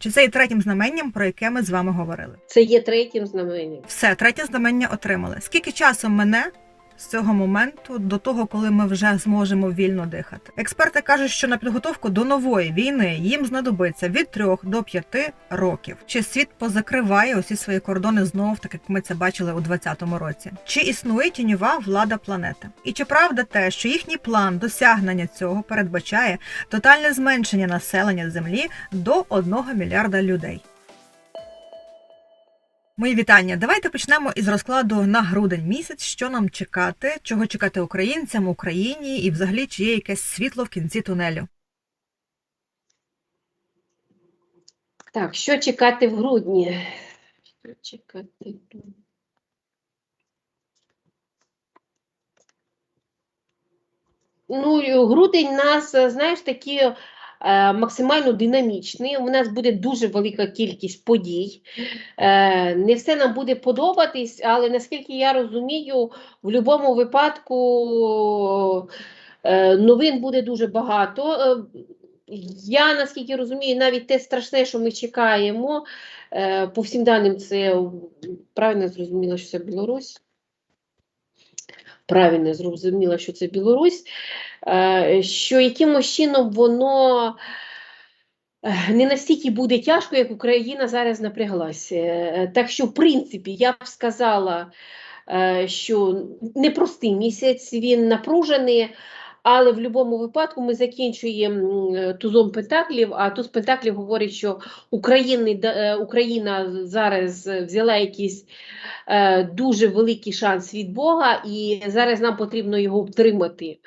Чи це є третім знаменням, про яке ми з вами говорили? Це є третім знаменням. Все, третє знамення отримали. Скільки часу мине з цього моменту до того, коли ми вже зможемо вільно дихати? Експерти кажуть, що на підготовку до нової війни їм знадобиться від 3 до 5 років. Чи світ позакриває усі свої кордони знову, так як ми це бачили у 2020 році? Чи існує тіньова влада планети? І чи правда те, що їхній план досягнення цього передбачає тотальне зменшення населення Землі до 1 мільярда людей? Мої вітання. Давайте почнемо із розкладу на грудень місяць. Що нам чекати, чого чекати українцям, Україні, і взагалі чи є якесь світло в кінці тунелю? Так, що чекати в грудні? Що чекати? Ну, грудень нас, знаєш, такі максимально динамічний. У нас буде дуже велика кількість подій. Е, не все нам буде подобатись, але наскільки я розумію, в будь-якому випадку е, новин буде дуже багато. Е, я наскільки розумію, навіть те страшне, що ми чекаємо, е, по всім даним, це правильно зрозуміла, що це Білорусь. Правильно зрозуміла, що це Білорусь, е, що якимось чином воно е, не настільки буде тяжко, як Україна зараз напряглася. Е, Так що, в принципі, я б сказала, е, що непростий місяць, він напружений. Але в будь-якому випадку ми закінчуємо тузом Пентаклів, а туз Пентаклів говорить, що України, е, Україна зараз взяла якийсь е, дуже великий шанс від Бога, і зараз нам потрібно його втримати.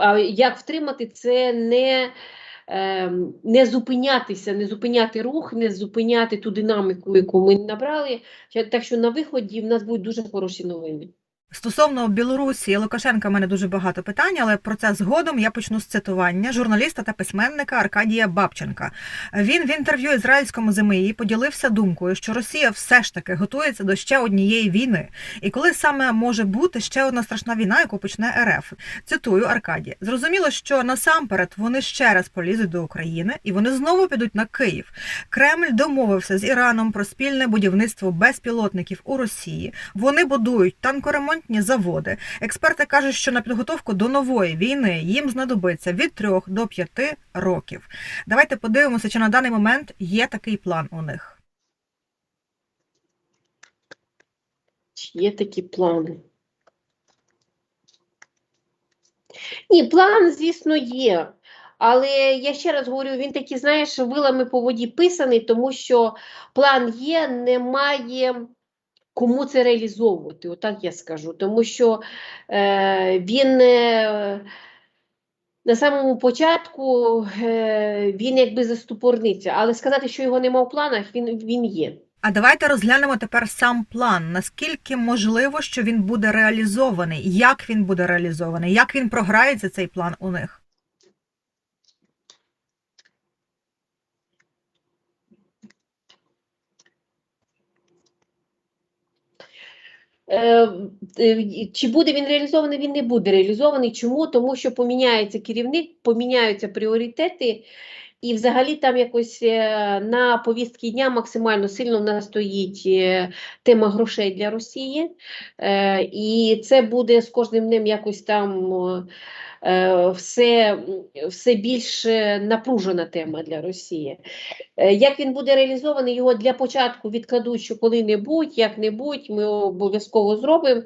А як втримати, це не, е, не зупинятися, не зупиняти рух, не зупиняти ту динаміку, яку ми набрали. Так що на виході в нас будуть дуже хороші новини. Стосовно Білорусі Лукашенка, в мене дуже багато питань, але про це згодом я почну з цитування журналіста та письменника Аркадія Бабченка. Він в інтерв'ю ізраїльському ЗМІ поділився думкою, що Росія все ж таки готується до ще однієї війни. І коли саме може бути ще одна страшна війна, яку почне РФ. Цитую Аркадія. Зрозуміло, що насамперед вони ще раз полізуть до України і вони знову підуть на Київ. Кремль домовився з Іраном про спільне будівництво безпілотників у Росії. Вони будують танкоремонтні заводи. Експерти кажуть, що на підготовку до нової війни їм знадобиться від 3 до 5 років. Давайте подивимося, чи на даний момент є такий план у них. Є такі плани? Ні, план, звісно, є. Але я ще раз говорю, він такий, знаєш, вилами по воді писаний, тому що план є, немає кому це реалізовувати, отак я скажу. Тому що е, він е, на самому початку е, він якби заступорниться, але сказати, що його нема в планах, він, він є. А давайте розглянемо тепер сам план. Наскільки можливо, що він буде реалізований? Як він буде реалізований? Як він програється цей план у них? Чи буде він реалізований, він не буде реалізований. Чому? Тому що поміняється керівник, поміняються пріоритети, і взагалі там якось е, на повістки дня максимально сильно в нас стоїть е, тема грошей для Росії. Е, І це буде з кожним днем якось там все, все більш напружена тема для Росії. Як він буде реалізований, його для початку відкладуть, що коли-небудь, як-небудь, ми обов'язково зробимо,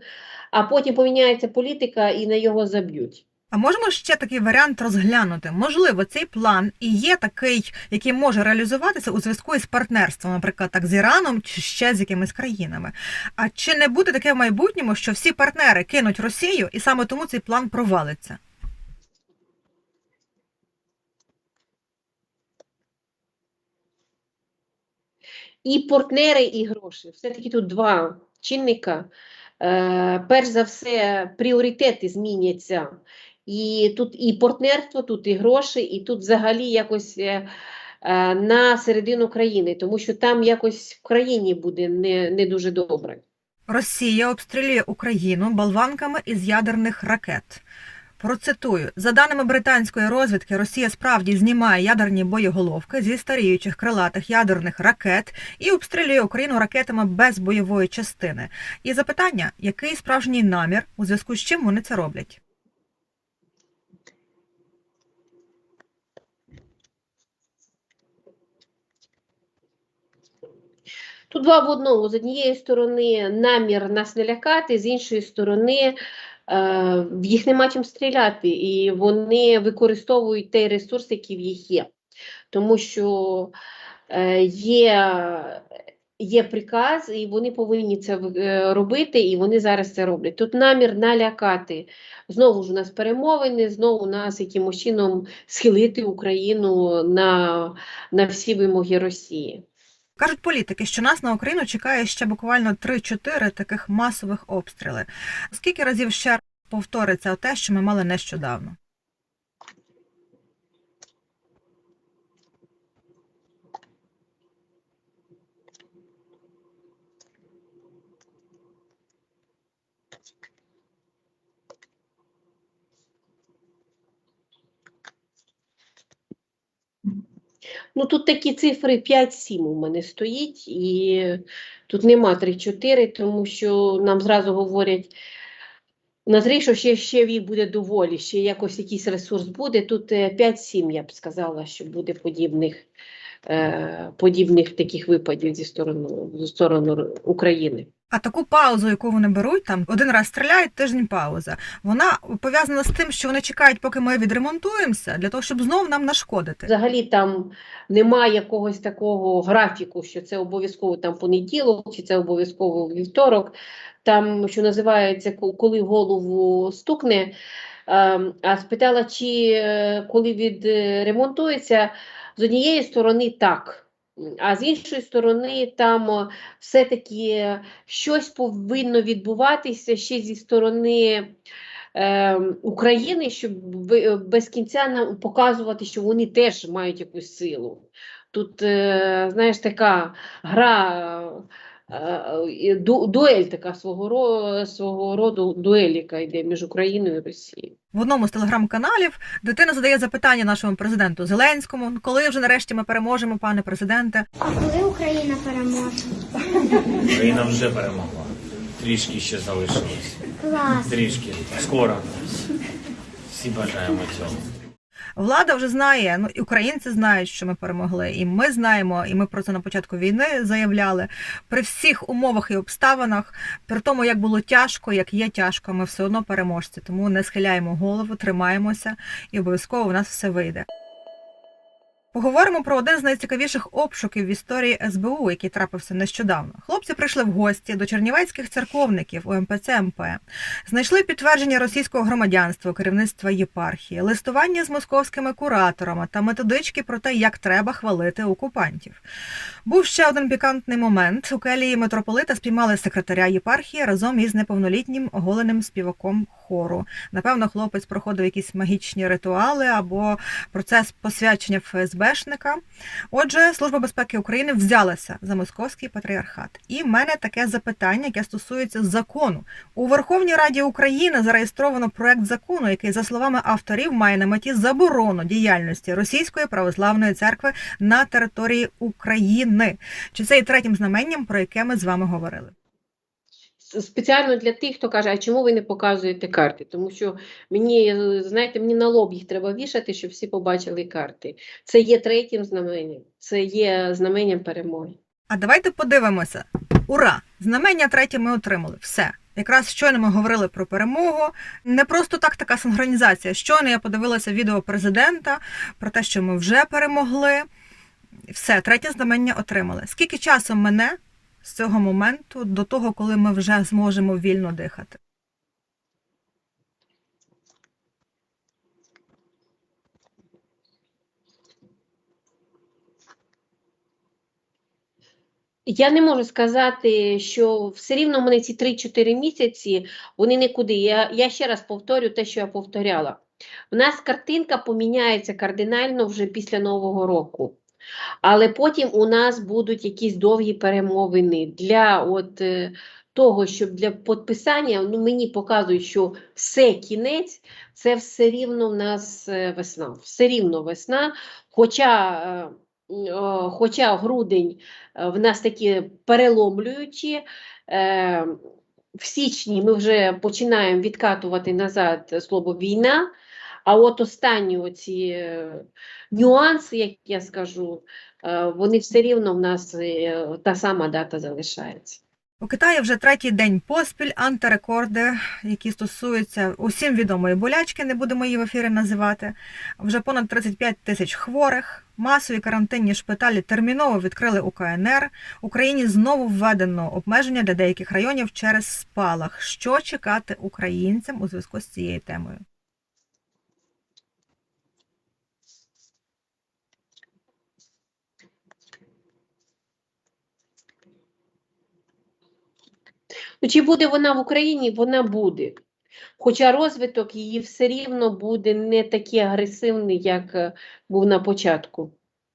а потім поміняється політика і на його заб'ють. А можемо ще такий варіант розглянути? Можливо, цей план і є такий, який може реалізуватися у зв'язку із партнерством, наприклад, так з Іраном чи ще з якимись країнами. А чи не буде таке в майбутньому, що всі партнери кинуть Росію, і саме тому цей план провалиться? І партнери, і гроші. Все-таки тут два чинника. Е, перш за все, пріоритети зміняться. І тут і партнерство, тут і гроші, і тут взагалі якось е, е, на середину країни, тому що там якось в країні буде не, не дуже добре. Росія обстрілює Україну болванками із ядерних ракет. Процитую: за даними британської розвідки, Росія справді знімає ядерні боєголовки зі старіючих крилатих ядерних ракет і обстрілює Україну ракетами без бойової частини. І запитання, який справжній намір, у зв'язку з чим вони це роблять? Тут два в одному. З однієї сторони намір нас не лякати, з іншої сторони е, в їх нема чим стріляти, і вони використовують той ресурс, який в їх є. Тому що е, є, є приказ, і вони повинні це е, робити, і вони зараз це роблять. Тут намір налякати. Знову ж у нас перемовини, знову нас якимось чином схилити Україну на, на всі вимоги Росії. Кажуть політики, що нас на Україну чекає ще буквально 3-4 таких масових обстріли. Скільки разів ще повториться те, що ми мали нещодавно? Ну, тут такі цифри 5-7 у мене стоїть, і тут нема 3-4, тому що нам зразу говорять, Назрій, що ще, ще буде доволі, ще якось якийсь ресурс буде. Тут е, 5-7, я б сказала, що буде подібних, е, подібних таких випадів зі сторони, зі сторони України. А таку паузу, яку вони беруть, там один раз стріляють, тиждень пауза. Вона пов'язана з тим, що вони чекають, поки ми відремонтуємося, для того, щоб знов нам нашкодити. Взагалі там немає якогось такого графіку, що це обов'язково там понеділок, чи це обов'язково вівторок. Там, що називається, коли голову стукне. Ем, А спитала, чи е, коли відремонтується, з однієї сторони так. А з іншої сторони, там е, все-таки щось повинно відбуватися ще зі сторони е, України, щоб без кінця нам показувати, що вони теж мають якусь силу. Тут, е, знаєш, така гра, е, е, дуель така свого, ро- свого роду дуель, яка йде між Україною і Росією. В одному з телеграм-каналів дитина задає запитання нашому президенту Зеленському: «Ну, коли вже нарешті ми переможемо, пане президенте? А коли Україна переможе? Україна вже перемогла. Трішки ще залишилось. Клас. Трішки. Скоро. Всі бажаємо цього. Влада вже знає, ну і українці знають, що ми перемогли, і ми знаємо, і ми про це на початку війни заявляли. При всіх умовах і обставинах, при тому, як було тяжко, як є тяжко, ми все одно переможці. Тому не схиляємо голову, тримаємося, і обов'язково у нас все вийде. Поговоримо про один з найцікавіших обшуків в історії СБУ, який трапився нещодавно. Хлопці прийшли в гості до чернівецьких церковників у МПЦ МП. Знайшли підтвердження російського громадянства керівництва єпархії, листування з московськими кураторами та методички про те, як треба хвалити окупантів. Був ще один пікантний момент. У келії митрополита спіймали секретаря єпархії разом із неповнолітнім оголеним співаком хору. Напевно, хлопець проходив якісь магічні ритуали або процес посвячення ФСБшника. Отже, Служба безпеки України взялася за московський патріархат. І в мене таке запитання, яке стосується закону. У Верховній Раді України зареєстровано проект закону, який, за словами авторів, має на меті заборону діяльності Російської православної церкви на території України. Чи це є третім знаменням, про яке ми з вами говорили? Спеціально для тих, хто каже, а чому ви не показуєте карти? Тому що мені, е, знаєте, мені на лоб їх треба вішати, щоб всі побачили карти. Це є третім знаменням, це є знаменням перемоги. А давайте подивимося. Ура! Знамення третє ми отримали. Все. Якраз щойно ми говорили про перемогу. Не просто так така синхронізація. Щойно я подивилася відео президента про те, що ми вже перемогли. Все, третє знамення отримали. Скільки часу мене з цього моменту до того, коли ми вже зможемо вільно дихати? Я не можу сказати, що все рівно мене ці 3-4 місяці, вони нікуди. Я, я ще раз повторю те, що я повторяла. У нас картинка поміняється кардинально вже після Нового року. Але потім у нас будуть якісь довгі перемовини для от, е, того, щоб для підписання, ну мені показують, що все кінець, це все рівно в нас е, весна. Все рівно весна. Хоча, е, хоча грудень в нас такі переломлюючі. В січні ми вже починаємо відкатувати назад слово війна, а от останні оці е, нюанси, як я скажу, е, вони все рівно в нас е, та сама дата залишається. У Китаї вже третій день поспіль антирекорди, які стосуються усім відомої болячки, не будемо її в ефірі називати. Вже понад 35 тисяч хворих. Масові карантинні шпиталі терміново відкрили у КНР. Україні знову введено обмеження для деяких районів через спалах. Що чекати українцям у зв'язку з цією темою? Чи буде вона в Україні? Вона буде. Хоча розвиток її все рівно буде не такий агресивний, як е, був на початку.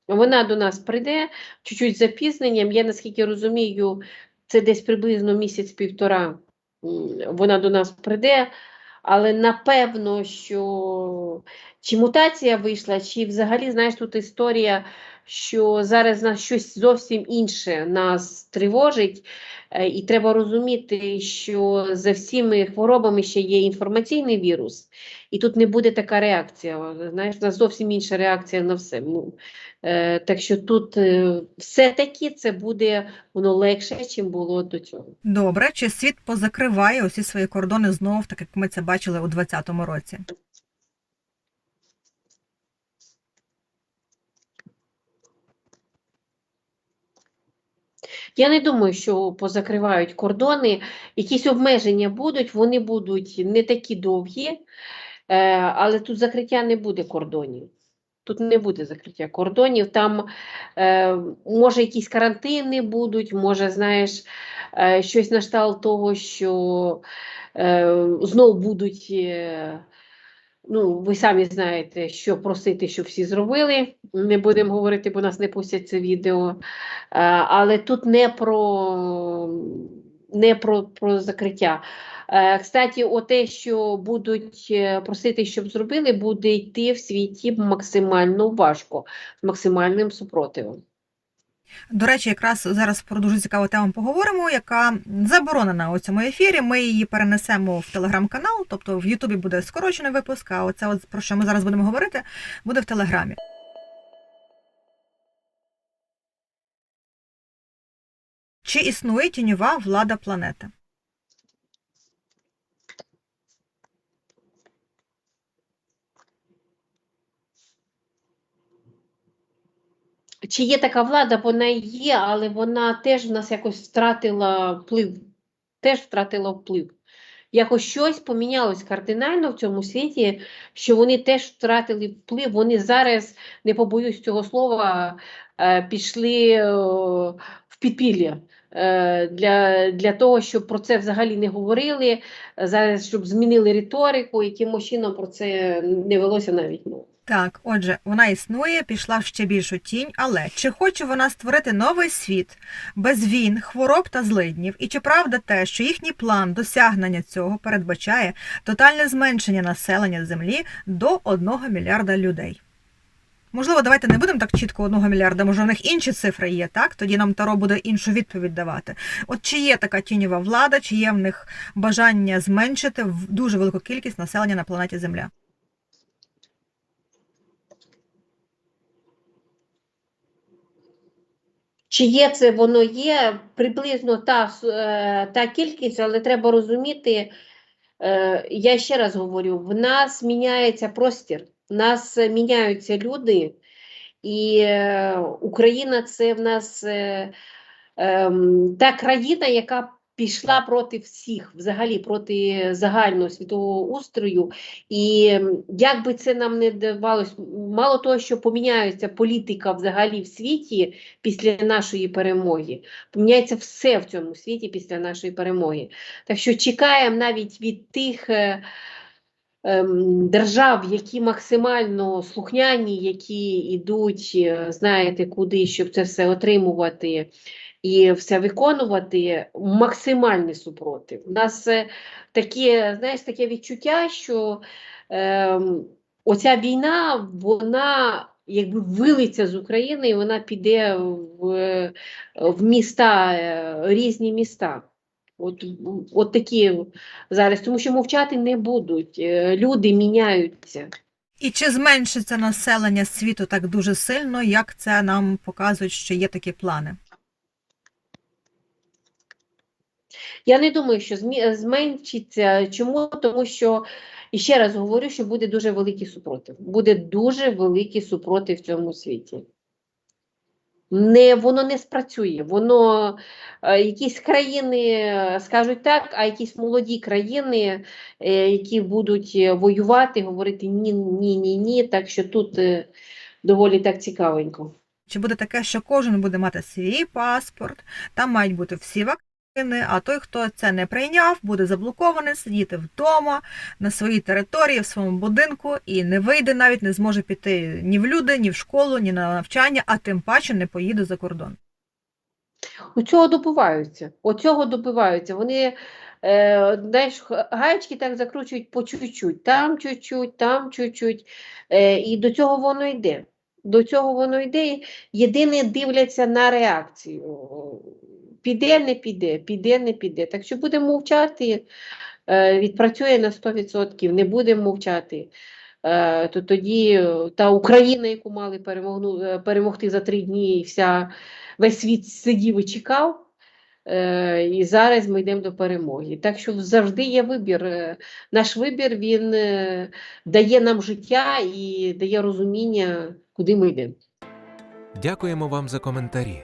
Вона до нас прийде чуть-чуть запізненням. Я наскільки розумію, це десь приблизно місяць-півтора вона до нас прийде. Але напевно, що чи мутація вийшла, чи взагалі, знаєш, тут історія, що зараз нас щось зовсім інше нас тривожить. Е, І треба розуміти, що за всіми хворобами ще є інформаційний вірус, і тут не буде така реакція. Знаєш, у нас зовсім інша реакція на все. Ну, е, так що тут е, все-таки це буде воно легше, ніж було до цього. Добре, чи світ позакриває усі свої кордони знов, так як ми це бачили у 2020 році? Я не думаю, що позакривають кордони. Якісь обмеження будуть, вони будуть не такі довгі, е, але тут закриття не буде кордонів. Тут не буде закриття кордонів. Там е, може якісь карантини будуть, може, знаєш, е, щось на кшталт того, що е, знов будуть. Ну, ви самі знаєте, що просити, щоб всі зробили. Не будемо говорити, бо нас не пустять це відео. Е, Але тут не про, не про, про закриття. Е, Кстати, те, що будуть е, просити, щоб зробили, буде йти в світі максимально важко, з максимальним супротивом. До речі, якраз зараз про дуже цікаву тему поговоримо, яка заборонена у цьому ефірі. Ми її перенесемо в телеграм-канал, тобто в Ютубі буде скорочений випуск, а оце, от, про що ми зараз будемо говорити, буде в Телеграмі. Чи існує тіньова влада планети? Чи є така влада? Вона є, але вона теж в нас якось втратила вплив. Теж втратила вплив. Якось щось помінялось кардинально в цьому світі, що вони теж втратили вплив. Вони зараз, не побоюсь цього слова, е, пішли е, в підпілля. е, Для, для того, щоб про це взагалі не говорили, зараз щоб змінили риторику, яким чином про це не велося навіть мови. Так, отже, вона існує, пішла в ще більшу тінь, але чи хоче вона створити новий світ без війн, хвороб та злиднів? І чи правда те, що їхній план досягнення цього передбачає тотальне зменшення населення Землі до 1 мільярда людей? Можливо, давайте не будемо так чітко 1 мільярда, може, у них інші цифри є, так? Тоді нам Таро буде іншу відповідь давати. От чи є така тіньова влада, чи є в них бажання зменшити дуже велику кількість населення на планеті Земля? Чи є це воно є приблизно та, е, та кількість, але треба розуміти, е, я ще раз говорю, в нас міняється простір, в нас міняються люди, і е, Україна це в нас ем, та країна, яка пішла проти всіх, взагалі проти загального світового устрою. І як би це нам не давалось, мало того, що поміняється політика взагалі в світі після нашої перемоги, поміняється все в цьому світі після нашої перемоги. Так що чекаємо навіть від тих. е, ем, держав, які максимально слухняні, які йдуть, е, знаєте, куди, щоб це все отримувати і все виконувати, максимальний супротив. У нас е, таке, знаєш, таке відчуття, що ем, оця війна, вона якби вилиться з України, і вона піде в, в міста, е, різні міста. От, от такі зараз, тому що мовчати не будуть. Е, Люди міняються. І чи зменшиться населення світу так дуже сильно, як це нам показують, що є такі плани? Я не думаю, що зменшиться. Чому? Тому що, і ще раз говорю, що буде дуже великий супротив. Буде дуже великий супротив в цьому світі. Не, воно не спрацює. Воно е, якісь країни е, скажуть так, а якісь молоді країни, е, які будуть е, воювати, говорити ні, ні, ні, ні. Так що тут е, доволі так цікавенько. Чи буде таке, що кожен буде мати свій паспорт, там мають бути всі вакцини, а той, хто це не прийняв, буде заблокований сидіти вдома на своїй території, в своєму будинку і не вийде, навіть не зможе піти ні в люди, ні в школу, ні на навчання, а тим паче не поїде за кордон. У цього добиваються. Оцього добиваються. Вони, е, знаєш, гаєчки так закручують по чуть-чуть, там чуть-чуть, там чуть-чуть. Е, і до цього воно йде. До цього воно йде. Єдине дивляться на реакцію. Піде, не піде, піде, не піде. Так що будемо мовчати, е, відпрацює на 100%, не будемо мовчати. Е, то тоді е, та Україна, яку мали перемогти за три дні, і вся весь світ сидів і чекав, і зараз ми йдемо до перемоги. Так що завжди є вибір. Наш вибір він дає нам життя і дає розуміння, куди ми йдемо. Дякуємо вам за коментарі.